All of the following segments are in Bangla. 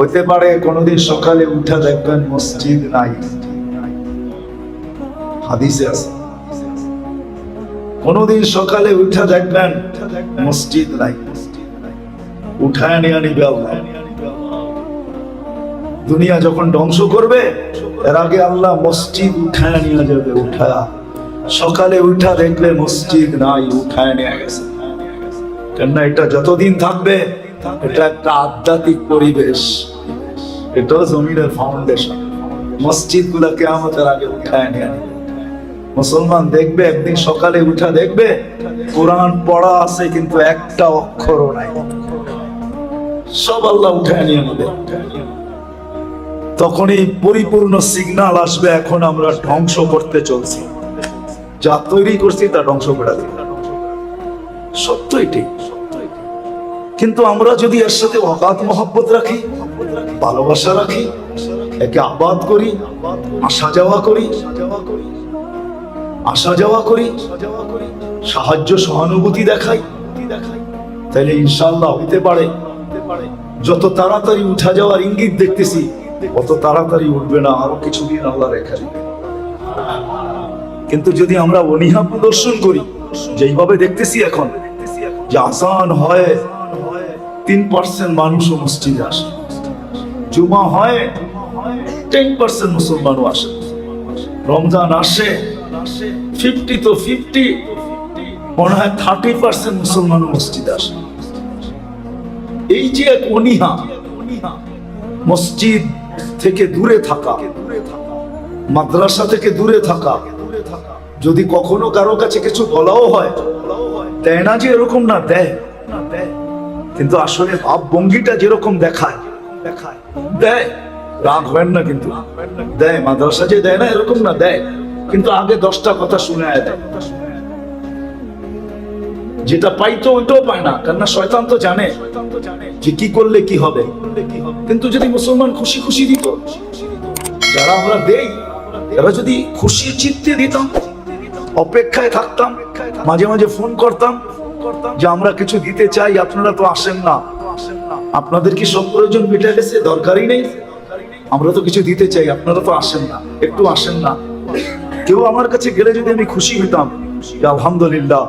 হইতে পারে কোনোদিন সকালে উঠা দেখবেন মসজিদ নাই। হাদিসে আছে। কোনোদিন সকালে উঠা দেখবেন মসজিদ নাই। উঠায় নিয়ে নিবে আল্লাহ। দুনিয়া যখন ধ্বংস করবে, এর আগে আল্লাহ মসজিদ উঠায় নিয়ে যাবে, উঠায়া। সকালে উঠা দেখলে মসজিদ নাই, উঠায় নিয়ে গেছে। কেননা এটা যতদিন থাকবে এটা একটা আধ্যাত্মিক পরিবেশ। এটাও জমিনের ফাউন্ডেশন মসজিদ গুলাকে আমাদের আগে উঠায় নিয়ে মুসলমান দেখবে, একদিন সকালে উঠা দেখবে, কোরআন পড়া আছে, কিন্তু একটা অক্ষরও নাই। সব আল্লাহ উঠায় নিয়ে নেবে তখনই পরিপূর্ণ সিগন্যাল আসবে, এখন আমরা ধ্বংস করতে চলছি। যা তৈরি করছি, তা ধ্বংস করে দেবে সত্য এটি কিন্তু আমরা যদি এর সাথে অগাধ মহব্বত রাখি, ভালোবাসা রাখি, একে আবাদ করি, আসা যাওয়া করি, আসা যাওয়া করি, সাহায্য, সহানুভূতি দেখাই তাহলে ইনশাল্লাহ হইতে পারে। যত তাড়াতাড়ি উঠা যাওয়ার ইঙ্গিত দেখতেছি, অত তাড়াতাড়ি উঠবে না, আরও কিছুদিন আল্লাহ রেখা কিন্তু যদি আমরা অনীহা প্রদর্শন করি, যেইভাবে দেখতেছি এখন, যে আসান হয় তিন পার্সেন্ট মানুষ মসজিদে আসে। জুমা হয় টেন পার্সেন্ট মুসলমানও আসে। রমজান আসে ফিফটি তো ফিফটি মনে হয় থার্টি পার্সেন্ট মুসলমান মসজিদে আসে। এই যে এক অনীহা, মসজিদ থেকে দূরে থাকা, মাদ্রাসা থেকে দূরে থাকা, যদি কখনো কারও কাছে কিছু বলাও হয়, দেয় না যে এরকম না, দেয়। কিন্তু আসলে ভাব ভঙ্গিটা যেরকম দেখায় দেখায়। দেয়। রাগ হয় না কিন্তু। দেয়। মাদ্রাসা যে দেয় না, এরকম না, দেয়। কিন্তু আগে দশটা কথা শুনে যেটা পাইতো ওইটাও পায় না, কেননা শয়তান তো জানে যে কি করলে কি হবে। কিন্তু যদি মুসলমান খুশি খুশি দিত, যারা আমরা দেই এরা যদি খুশি চিত্তে দিতাম, অপেক্ষায় থাকতাম, মাঝে মাঝে ফোন করতাম যে আমরা কিছু দিতে চাই, আপনারা তো আসেন না। আপনাদের কি সব প্রয়োজন মিটে গেছে দরকারই নেই। আমরা তো কিছু দিতে চাই, আপনারা তো আসেন না। একটু আসেন না। কেউ আমার কাছে গেলে যদি আমি খুশি হইতাম আলহামদুলিল্লাহ,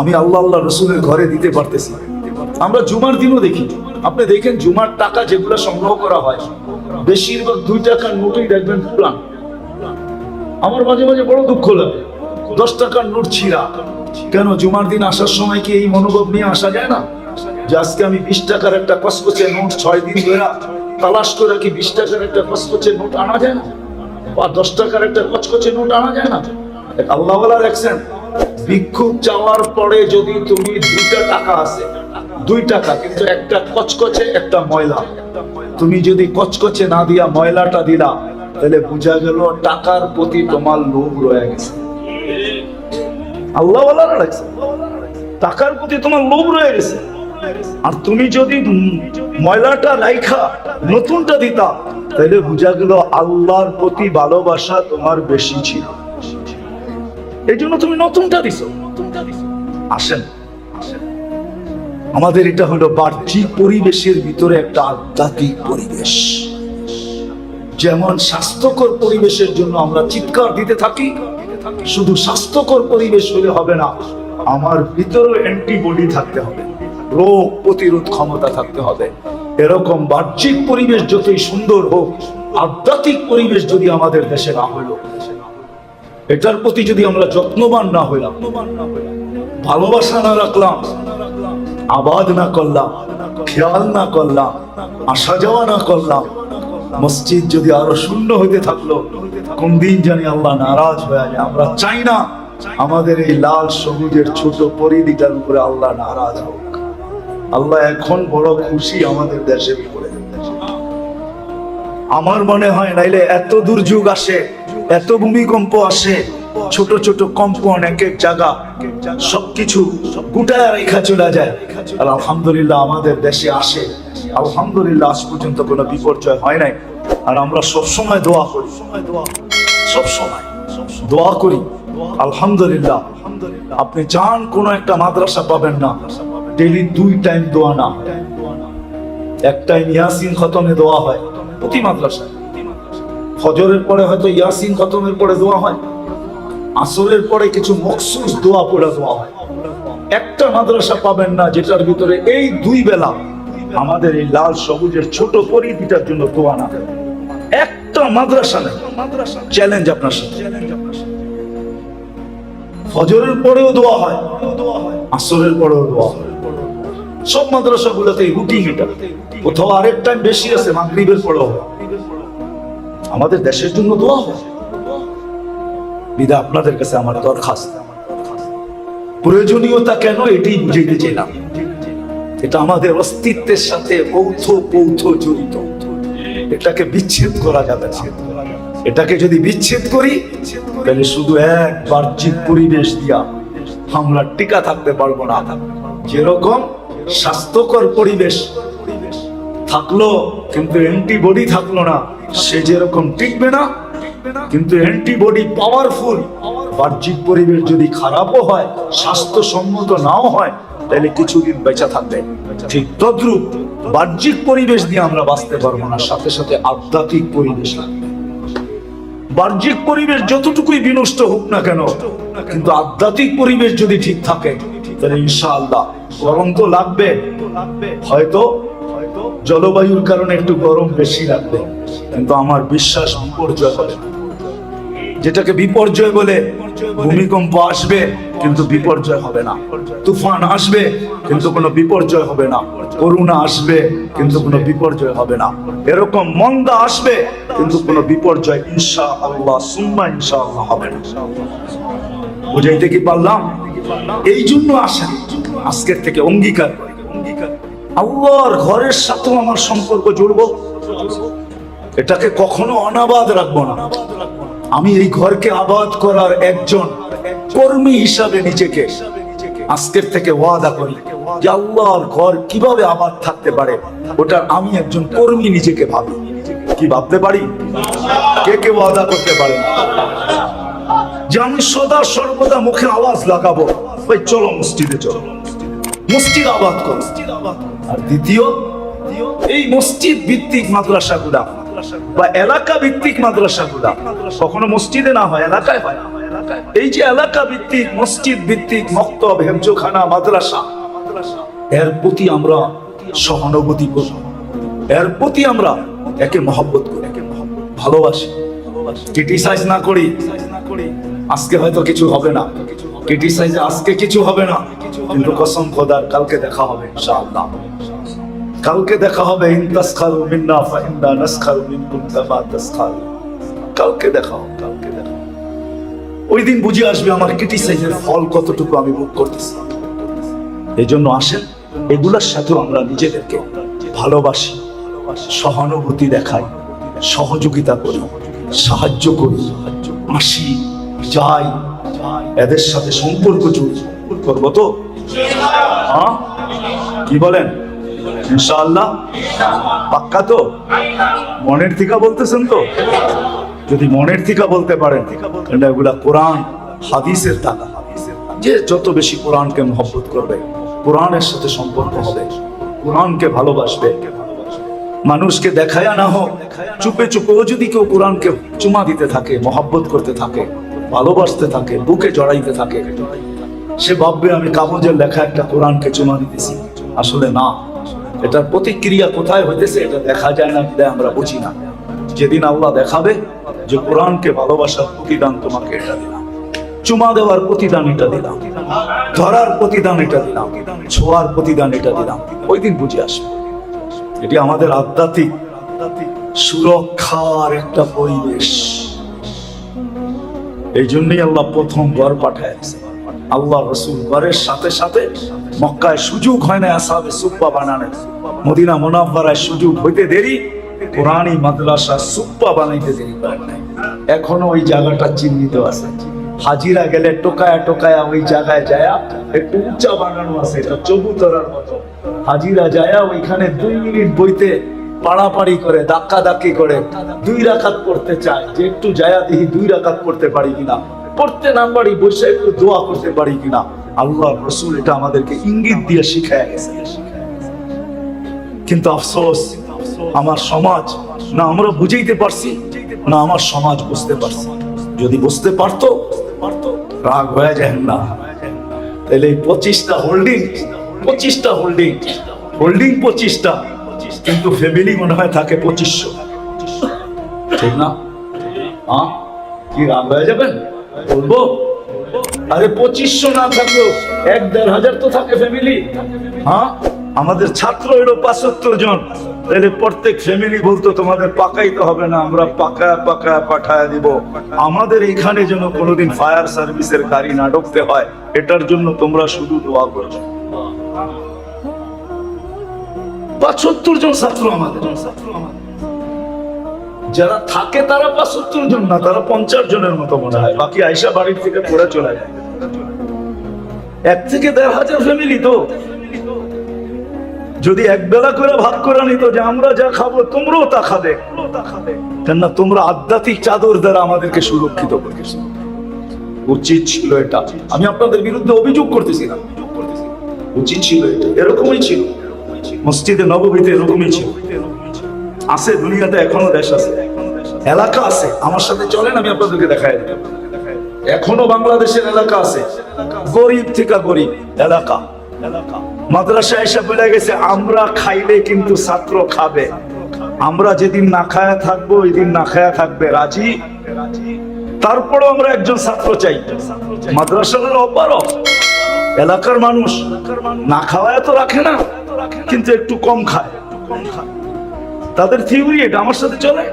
আমি আল্লাহ আল্লাহ রসুলের ঘরে দিতে পারতেছি। আমরা জুমার দিনও দেখি। আপনি দেখেন জুমার টাকা যেগুলো সংগ্রহ করা হয়, বেশিরভাগ দুই টাকার নোটই দেখবেন পুরান আমার মাঝে মাঝে বড় দুঃখ লাগে। দশ টাকার নোট ছিঁড়া। কেন জুমার দিন আসার সময় কি এই মনোভাব নিয়ে আসা যায় না? যে আজকে আমি বিশ টাকার একটা কসকসে নোট ছয় দিন ধরে তালাশ করে কি বিশ টাকার একটা কসকসে নোট আনা যায় না? বা দশ টাকার একটা কচকচে নোট আনা যায় না? আল্লাহ দেখছেন চাওয়ার পরে যদি তুমি দুইটা টাকা আছে, দুই টাকা, কিন্তু একটা কচকচে, একটা ময়লা। তুমি যদি কচকচে না দিয়া ময়লাটা দিলা, তাহলে বোঝা গেল টাকার প্রতি তোমার লোভ রয়ে গেছে। আল্লাহ রাখছে টাকার প্রতি তোমার লোভ রয়ে গেছে। আর তুমি যদি ময়লাটা রাইখা, নতুনটা দিতা, তাহলে বোঝা গেল আল্লাহর প্রতি ভালোবাসা তোমার বেশি ছিল। এই জন্য তুমি নতুনটা দিছো। আসেন। আমাদের এটা হলো বাহ্যিক পরিবেশের ভিতরে একটা আধ্যাত্মিক পরিবেশ। যেমন স্বাস্থ্যকর পরিবেশের জন্য আমরা চিৎকার দিতে থাকি শুধু স্বাস্থ্যকর পরিবেশ হলে হবে না, আমার ভিতরেও অ্যান্টিবডি থাকতে হবে, রোগ প্রতিরোধ ক্ষমতা থাকতে হবে। এরকম বাহ্যিক পরিবেশ যতই সুন্দর হোক, আধ্যাত্মিক পরিবেশ যদি আমাদের দেশে না হইল এটার প্রতি যদি আমরা যত্নবান না হইলাম ভালোবাসা না রাখলাম, আবাদ না করলাম, খেয়াল না করলাম, আসা যাওয়া না করলাম মসজিদ যদি আরও শূন্য হইতে থাকল, কোন দিন জানি আল্লাহ নারাজ হয়ে যায়। আমরা চাই না আমাদের এই লাল সবুজের ছোট পরিধিটার উপরে আল্লাহ নারাজ হোক। আল্লাহ এখন বড় খুশি আমাদের দেশে আমার মনে হয়, নাইলে এত দুর্যোগ আসে, এত ভূমিকম্প আসে ছোট ছোট কম্পন এক এক জায়গা, সবকিছু গুটায় রেখা চলে যায়। আর আলহামদুলিল্লাহ আমাদের দেশে আসে। আলহামদুলিল্লাহ আজ পর্যন্ত কোনো বিপর্যয় হয় নাই। আর আমরা সব সময় দোয়া করি। সব সময় দোয়া করি। আলহামদুলিল্লাহ। আপনি চান কোন একটা মাদ্রাসা পাবেন না। ডেলি দুই টাইম দোয়া না। এক টাইম ইয়াসিন খতমে দোয়া হয়। প্রতি মাদ্রাসায়। ফজরের পরে হয়তো ইয়াসিন খতমের পরে দোয়া হয়। আসরের পরে কিছু মখসুস দোয়া পড়ে দোয়া একটা মাদ্রাসা পাবেন না যেটার ভিতরে এই দুই বেলা আমাদের এই লাল সবুজের ছোট পরিধিটার জন্য দোয়া না। একটা মাদ্রাসা নেই। মাদ্রাসা চ্যালেঞ্জ আপনার সাথে। ফজরের পরেও দোয়া হয়, আসরের পরেও দোয়া হয়। সব মাদ্রাসাগুলোতে রুটিন এটা। কোথাও আরেক টাইম বেশি আছে, মাগরিবের পরেও। আমাদের দেশের জন্য দোয়া হয়। বিদা, আপনাদের কাছে আমার দরখাস্ত। প্রয়োজনীয়তা কেন এটাই বুঝাইতে চাইলাম এটা আমাদের অস্তিত্বের সাথে পৌথ পৌথ জড়িত। এটাকে বিচ্ছেদ করা যাবে এটাকে যদি বিচ্ছেদ করি, তাহলে শুধু এক বাহ্যিক পরিবেশ দিয়া আমরা টিকা থাকতে পারব না। যেরকম স্বাস্থ্যকর পরিবেশ থাকল, কিন্তু অ্যান্টিবডি থাকল না, সে যেরকম টিকবে না কিন্তু অ্যান্টিবডি পাওয়ারফুল। বাহ্যিক পরিবেশ যদি খারাপও হয়, স্বাস্থ্যসম্মত নাও হয়, তাহলে কিছুদিন বেঁচে থাকবে। ঠিক তদ্রুপ বাহ্যিক পরিবেশ দিয়ে আমরা বাঁচতে পারব না, সাথে সাথে আধ্যাত্মিক পরিবেশ বাহ্যিক পরিবেশ যতটুকুই বিনষ্ট হোক না কেন, কিন্তু আধ্যাত্মিক পরিবেশ যদি ঠিক থাকে, তাহলে ইনশাআল্লাহ গরম তো লাগবে। হয়তো জলবায়ুর কারণে একটু গরম বেশি লাগবে। কিন্তু আমার বিশ্বাস বিপর্যয় হবে। যেটাকে বিপর্যয় বলে ভূমিকম্প আসবে, কিন্তু বিপর্যয় হবে না। তুফান আসবে, কিন্তু কোনো বিপর্যয় হবে না। করুণা আসবে, কিন্তু কোনো বিপর্যয় হবে না। এরকম মন্দা আসবে, কিন্তু কোনো বিপর্যয় ইনশা আল্লাহ, সুম্মা ইনশা আল্লাহ হবে না। বুঝাইতে কি পারলাম? এই জন্য আসেন আজকের থেকে অঙ্গীকার করি। আল্লাহর ঘরের সাথেও আমার সম্পর্ক জুড়বো। এটাকে কখনো অনাবাদ রাখব না। আমি এই ঘরকে আবাদ করার একজন কর্মী হিসাবে নিজেকে আজকের থেকে ওয়াদা করি আল্লাহর ঘর কীভাবে আবাদ থাকতে পারে, ওটা আমি একজন কর্মী নিজেকে ভাবি। কি ভাবতে পারি? কে কে ওয়াদা করতে পারে? যে আমি সদা সর্বদা মুখে আওয়াজ লাগাবো, ওই চলো মসজিদে চলো। মসজিদ আবাদ করো। আর দ্বিতীয়, এই মসজিদ ভিত্তিক মাদ্রাসাগুলা বা এলাকা ভিত্তিক মাদ্রাসাগুলা। কখনো মসজিদে না হয় এলাকায় হয়। এই যে এলাকা ভিত্তিক মসজিদ ভিত্তিক মক্তব হেমজোখানা মাদ্রাসা এর প্রতি আমরা সহানুভূতি করি। এর প্রতি আমরা একে মহব্বত করি। একে ভালোবাসি। ক্রিটিসাইজ না করি আজকে হয়তো কিছু হবে না। ক্রিটিসাইজে আজকে কিছু হবে না। কিন্তু কসম খোদার কালকে দেখা হবে ইনশাআল্লাহ। কালকে দেখা হবে, ইন মিন্না ফা ইন্না নাসখারু মিনকুম কামা তাসখারু কালকে দেখা হবে, কালকে দেখা। ওই দিন বুঝে আসবে আমার ক্রিটিসাইজের ফল কতটুকু আমি ভোগ করতেছি। এই জন্য আসেন, এগুলোর সাথেও আমরা নিজেদেরকে ভালোবাসি, সহানুভূতি দেখাই, সহযোগিতা করি, সাহায্য করি, আসি, যাই, এদের সাথে সম্পর্ক জুড়ি। করব তো? হ্যাঁ? কি বলেন? ইনশাআল্লাহ। পাক্কা তো? মনের থেকে বলতেছেন তো? যদি মনের থেকে বলতে পারেন এগুলা কোরআন, হাদিসের টাকা। যে যত বেশি কোরআনকে মহব্বত করবে, কোরআনের সাথে সম্পর্ক হবে, কোরআনকে ভালোবাসবে, মানুষকে দেখায়া না হোক, চুপে চুপেও যদি কেউ কোরআনকে চুমা দিতে থাকে, মহব্বত করতে থাকে, ভালোবাসতে থাকে, বুকে জড়াইতে থাকে, সে ভাববে আমি কাগজের লেখা একটা কোরআনকে চুমা দিতেছি। আসলে না। এটার প্রতিক্রিয়া কোথায় হইতেছে এটা দেখা যায় না আমরা বুঝি না। যেদিন আল্লাহ দেখাবে যে কোরআনকে ভালোবাসার প্রতিদান তোমাকে এটা দিলাম। চুমা দেওয়ার প্রতিদান এটা দিলাম। ধরার প্রতিদান এটা দিলাম। ছোঁয়ার প্রতিদান এটা দিলাম। ওই দিন বুঝে আসবে। এটি আমাদের আধ্যাত্মিক সুরক্ষার একটা পরিবেশ। এই জন্যই আল্লাহ প্রথম ঘর পাঠায় আল্লাহ রসুল ঘরের সাথে সাথে মক্কায় সুযোগ হয় না আসাবে সুপ্পা বানানোর। মদিনা মোনাব্বারায় সুযোগ হইতে দেরি, কোরআনই মাদ্রাসা সুপ্পা বানাইতে দেরি। এখনও ওই জায়গাটা চিহ্নিত আছে। হাজিরা গেলে টোকায়া টোকায়া ওই জায়গায় যায়া একটু উঁচা বানানো আছে, এটা চবুতরার মতো। হাজিরা যায়া ওইখানে দুই মিনিট বইতে পাড়াপাড়ি করে ধাক্কা ধাক্কি করে, দুই রাখাত পড়তে চায়। যে একটু যায়া দেখি দুই রাখাত পড়তে পারি কিনা। পড়তে না পারি বসে একটু দোয়া করতে পারি কিনা? আল্লাহ রসুল এটা আমাদেরকে ইঙ্গিত দিয়ে শিখায় গেছে। কিন্তু আফসোস, আমার সমাজ, না আমরা বুঝাইতে পারছি, না আমার সমাজ বুঝতে পারছি। যদি বুঝতে পারতো, রাগ হয়ে যায় না। তাহলে এই পঁচিশটা হোল্ডিং পঁচিশটা হোল্ডিং হোল্ডিং পঁচিশটা, কিন্তু ফ্যামিলি মনে হয় থাকে পঁচিশশো। ঠিক না? হ্যাঁ? কি রাগ হয়ে যাবেন? বলব? আরে পঁচিশশো না থাকলেও এক দেড় হাজার তো থাকে ফ্যামিলি হ্যাঁ? আমাদের ছাত্র এলো পাঁচাত্তর জন। তাহলে প্রত্যেক ফ্যামিলি বলতো, তোমাদের পাকাইতে হবে না, আমরা পাকা পাকা পাঠায় দিব। আমাদের এখানে যেন কোনোদিন ফায়ার সার্ভিসের গাড়ি না ঢুকতে হয়, এটার জন্য তোমরা শুধু দোয়া করো। পঁচাত্তর জন ছাত্র আমাদের। যারা থাকে তারা পঁচাত্তর জন না, তারা পঞ্চাশ জনের মতো মনে হয়। বাকি আইসা বাড়ির থেকে পড়ে চলে যায়। এক থেকে দেড় হাজার ফ্যামিলি তো। যদি এক বেলা করে ভাগ করে নিত যে আমরা যা খাব, তোমরাও তা খাবে। কেননা তোমরা আধ্যাত্মিক চাদর দ্বারা আমাদেরকে সুরক্ষিত করেছ। উচিত ছিল এটা। আমি আপনাদের বিরুদ্ধে অভিযোগ করতেছি না উচিত ছিল এটা। এরকমই ছিল। মসজিদে নবমীতে এরকমই ছিল। আছে, দুনিয়াতে এখনও দেশ আছে। এলাকা আছে, আমার সাথে চলেন, আমি আপনাদেরকে দেখাই এখনও বাংলাদেশের এলাকা আছে। গরিব থেকে গরিব, এলাকা। মাদ্রাসা এসে বলে গেছে, আমরা খাইলে কিন্তু ছাত্র খাবে। আমরা যেদিন না খায়া থাকব ওই দিন না খায়া থাকবে। রাজি? তারপরও আমরা একজন ছাত্র চাই। মাদ্রাসার অপারক এলাকার মানুষ না খাওয়ায় তো রাখে না, কিন্তু একটু কম খায়। তাদের থিওরি এটা, আমার সাথে চলে।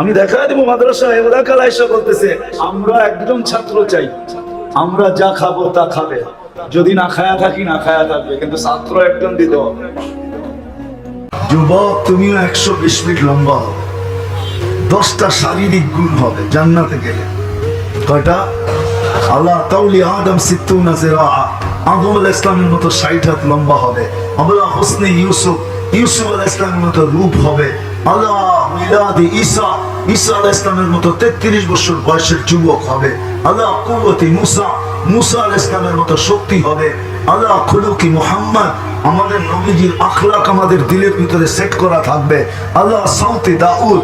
আমি দেখা দেবো মাদ্রাসা আয়সা বলতেছে, আমরা একজন ছাত্র চাই, আমরা যা খাব তা খাবে। যদি না খায়া থাকি, না খায়া থাকবে, কিন্তু ছাত্র একজন দিতে হবে। যুবক, তুমিও একশো বিশ মিনিট লম্বা হবে। দশটা শারীরিক গুণ হবে জান্নাতে গেলে। কয়টা? আল্লাহ তাউলি আদম সিত্তু নাজেরা আদম আল ইসলামের মতো ষাট হাত লম্বা হবে আল্লাহ হোসনে ইউসুফ ইউসুফ আল ইসলামের মতো রূপ হবে, আল্লাহ মিলাদি ঈসা ঈসা আল ইসলামের মতো তেত্রিশ বছর বয়সের যুবক হবে, আল্লাহ কুবতি মুসা মুসা আল ইসলামের মতো শক্তি হবে, আল্লাহ খুলুকি মুহাম্মদ, আমাদের নবীজির আখলাক আমাদের দিলের ভিতরে সেট করা থাকবে, আল্লাহ সাউতি দাউদ